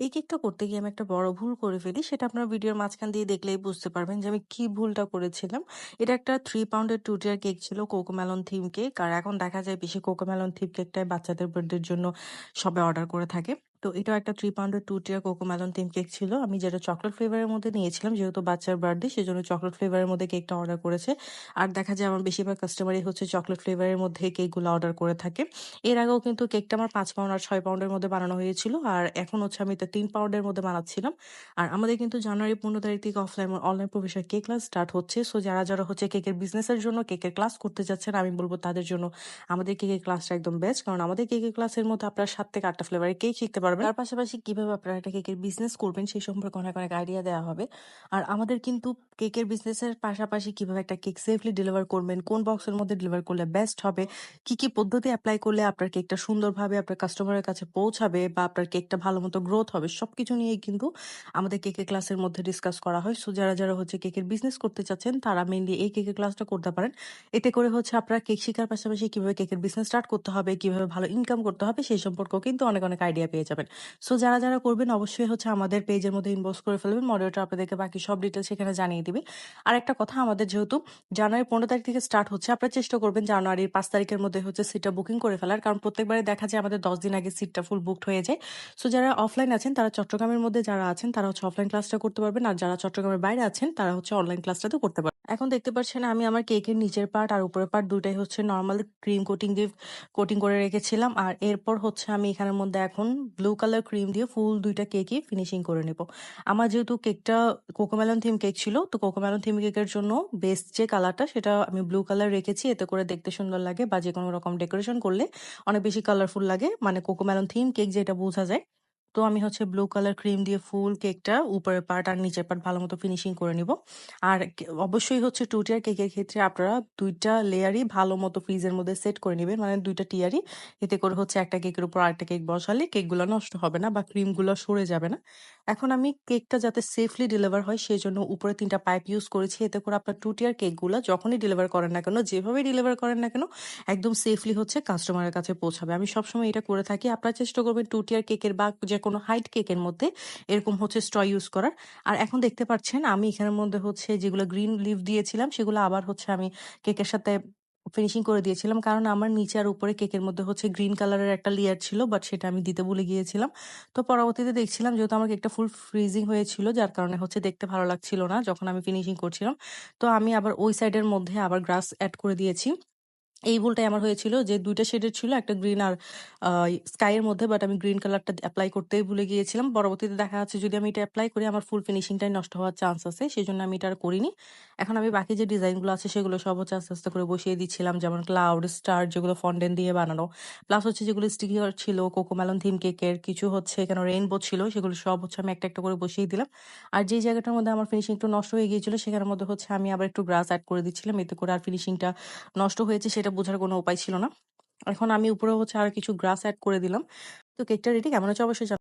এই কেকটা করতে গিয়ে আমি একটা বড় ভুল করে ফেলি। সেটা আপনার ভিডিওর মাঝখান দিয়ে দেখলেই বুঝতে পারবেন যে আমি কি ভুলটা করেছিলাম। এটা একটা থ্রি পাউন্ডের 2 টিয়ার কেক ছিল কোকোমেলন থিম কেক। আর এখন দেখা যায় বেশি কোকোমেলন থিম কেকটাই বাচ্চাদের বার্থডের জন্য সবাই অর্ডার করে থাকে। তো এটাও একটা 3 পাউন্ডের 2 টিয়ার কোকোমেলন থিম কেক ছিল। আমি যেটা চকলেট ফ্লেভারের মধ্যে নিয়েছিলাম যেহেতু বাচ্চার বার্থডে সেজন্য চকলেট ফ্লেভারের মধ্যে কেকটা অর্ডার করেছে। আর দেখা যায় আমার বেশিরভাগ কাস্টমারই হচ্ছে চকলেট ফ্লেভারের মধ্যে কেকগুলো অর্ডার করে থাকে। এর আগেও কিন্তু কেকটা আমার পাঁচ পাউন্ড আর ছয় পাউন্ডের মধ্যে বানানো হয়েছিল। আর এখন হচ্ছে আমি এটা তিন পাউন্ডের মধ্যে বানাচ্ছিলাম। আর আমাদের কিন্তু জানুয়ারি 15 তারিখ থেকে offline online professional cake class start হচ্ছে। সো যারা, যারা হচ্ছে কেকের বিজনেসের জন্য কেকের ক্লাস করতে যাচ্ছেন আমি বলব তাদের জন্য আমাদের কেকের ক্লাসটা একদম বেস্ট। কারণ আমাদের কেকের ক্লাসের মধ্যে আপনারা 7 থেকে 8 টা ফ্লেভারের কেক শিখতে পারবেন। তার পাশাপাশি কীভাবে আপনারা একটা কেকের বিজনেস করবেন সেই সম্পর্কে অনেক, অনেক আইডিয়া দেওয়া হবে। আর আমাদের কিন্তু কেকের বিজনেসের পাশাপাশি কীভাবে একটা কেক সেফলি ডেলিভার করবেন, কোন বক্সের মধ্যে ডেলিভার করলে বেস্ট হবে, কি, কি পদ্ধতি অ্যাপ্লাই করলে আপনার কেকটা সুন্দরভাবে আপনার কাস্টমারের কাছে পৌঁছাবে বা আপনার কেকটা ভালো মতো গ্রোথ হবে সবকিছু নিয়েই কিন্তু আমাদের কেকের ক্লাসের মধ্যে ডিসকাস করা হয়। সো যারা, যারা হচ্ছে কেকের বিজনেস করতে চাচ্ছেন তারা মেনলি এই কেকের ক্লাসটা করতে পারেন। এতে করে হচ্ছে আপনারা কেক শিখার পাশাপাশি কীভাবে কেকের বিজনেস স্টার্ট করতে হবে, কীভাবে ভালো ইনকাম করতে হবে সেই সম্পর্কেও কিন্তু অনেক, অনেক আইডিয়া পেয়ে যাবেন। সো যারা, যারা করবেন অবশ্যই হচ্ছে আমাদের পেজের মধ্যে ইনবক্স করে ফেলবেন। মডারেটর আপনাদেরকে বাকি সব ডিটেলস সেখানে জানিয়ে দিবে। আর একটা কথা আমাদের যেহেতু জানুয়ারি 15 তারিখ থেকে স্টার্ট হচ্ছে আপনারা চেষ্টা করবেন জানুয়ারির পাঁচ তারিখের মধ্যে হচ্ছে সিটটা বুকিং করে ফেলার। কারণ প্রত্যেকবারে দেখা যায় আমাদের 10 দিন আগে সিটটা ফুল বুকড হয়ে যায়। সো যারা অফলাইন আছেন তারা চট্টগ্রামের মধ্যে যারা আছেন তারা হচ্ছে অফলাইন ক্লাসটা করতে পারবেন। আর যারা চট্টগ্রামের বাইরে আছেন তারা হচ্ছে অনলাইন ক্লাসটা তো করতে পারবেন। এখন দেখতে পাচ্ছেন আমি আমার কেকের নিচের পার্ট আর উপরের পার্ট দুটাই হচ্ছে নর্মাল ক্রিম কোটিং দিয়ে কোটিং করে রেখেছিলাম। আর এরপর হচ্ছে আমি এখানের মধ্যে এখন ব্লু কালার ক্রিম দিয়ে ফুল ২ টা কেকই ফিনিশিং করে নেব। আমার যেহেতু কেকটা কোকোমেলন থিম কেক ছিল, তো কোকোমেলন থিম কেকের জন্য বেস্ট যে কালারটা সেটা আমি ব্লু কালার রেখেছি। এতে করে দেখতে সুন্দর লাগে বা যে কোনো রকম ডেকোরেশন করলে অনেক বেশি কালারফুল লাগে। মানে কোকোমেলন থিম কেক যেটা বোঝা যায়। তো আমি হচ্ছে ব্লু কালার ক্রিম দিয়ে ফুল কেকটা উপরের পার্ট আর নিচের পার্ট ভালো মতো ফিনিশিং করে নিব। আর অবশ্যই হচ্ছে টু টিয়ার কেকের ক্ষেত্রে আপনারা দুইটা লেয়ারই ভালো মতো ফ্রিজের মধ্যে সেট করে নেবেন মানে দুইটা টিয়ারই। এতে করে হচ্ছে একটা কেকের উপর আরেকটা কেক বসালে কেকগুলো নষ্ট হবে না বা ক্রিমগুলো সরে যাবে না। এখন আমি কেকটা যাতে সেফলি ডেলিভার হয় সেই জন্য উপরে ৩ টা পাইপ ইউজ করেছি। এতে করে আপনার টু টিয়ার কেকগুলো যখনই ডেলিভার করেন না কেন, যেভাবেই ডেলিভার করেন না কেন একদম সেফলি হচ্ছে কাস্টমারের কাছে পৌঁছাবে। আমি সবসময় এটা করে থাকি। আপনারা চেষ্টা করবেন টু টিয়ার কেকের বা যেকোনো হাইট কেকের মধ্যে এরকম হচ্ছে স্ট্র ইউজ করার। আর এখন দেখতে পাচ্ছেন, আমি এখানের মধ্যে হচ্ছে যেগুলো গ্রিন লিভ দিয়েছিলাম, সেগুলো আবার হচ্ছে আমি কেকের সাথে ফিনিশিং করে দিয়েছিলাম। কারণ আমার নিচে আর উপরে কেকের মধ্যে হচ্ছে গ্রিন কালারের একটা লেয়ার ছিল বাট সেটা আমি দিতে ভুলে গিয়েছিলাম। তো পরবর্তীতে দেখছিলাম, যেহেতু আমার কেকটা ফুল ফ্রিজিং হয়েছিল, যার কারণে হচ্ছে দেখতে ভালো লাগছিল না যখন আমি ফিনিশিং করছিলাম। তো আমি আবার ওই সাইডের মধ্যে আবার গ্রাস অ্যাড করে দিয়েছি। এই ভুলটাই আমার হয়েছিল যে দুইটা শেডের ছিল একটা গ্রিন আর স্কাইয়ের মধ্যে বাট আমি গ্রিন কালারটা অ্যাপ্লাই করতেই ভুলে গিয়েছিলাম। পরবর্তীতে দেখা যাচ্ছে যদি আমি এটা অ্যাপ্লাই করি আমার ফুল ফিনিশিংটাই নষ্ট হওয়ার চান্স আছে। সেই জন্য আমি এটা আর করিনি। এখন আমি বাকি যে ডিজাইনগুলো আছে সেগুলো সব হচ্ছে আস্তে, আস্তে করে বসিয়ে দিচ্ছিলাম। যেমন ক্লাউড, স্টার যেগুলো ফন্ডেন্ট দিয়ে বানানো। প্লাস হচ্ছে যেগুলো স্টিকার ছিল কোকোমেলন থিম কেকের কিছু হচ্ছে এখানে রেইনবো ছিল সেগুলো সব হচ্ছে আমি একটা, একটা করে বসিয়ে দিলাম। আর যে জায়গাটার মধ্যে আমার ফিনিশিং একটু নষ্ট হয়ে গিয়েছিল সেখানের মধ্যে হচ্ছে আমি আবার একটু গ্রাস অ্যাড করে দিচ্ছিলাম। এতে করে আর ফিনিশিংটা নষ্ট হয়েছে সেটা বোঝার কোনো উপায় ছিল না। এখন আমি উপরে হচ্ছে আর কিছু গ্রাস অ্যাড করে দিলাম। তো কেকটা রেডি কেমন হচ্ছে অবশ্যই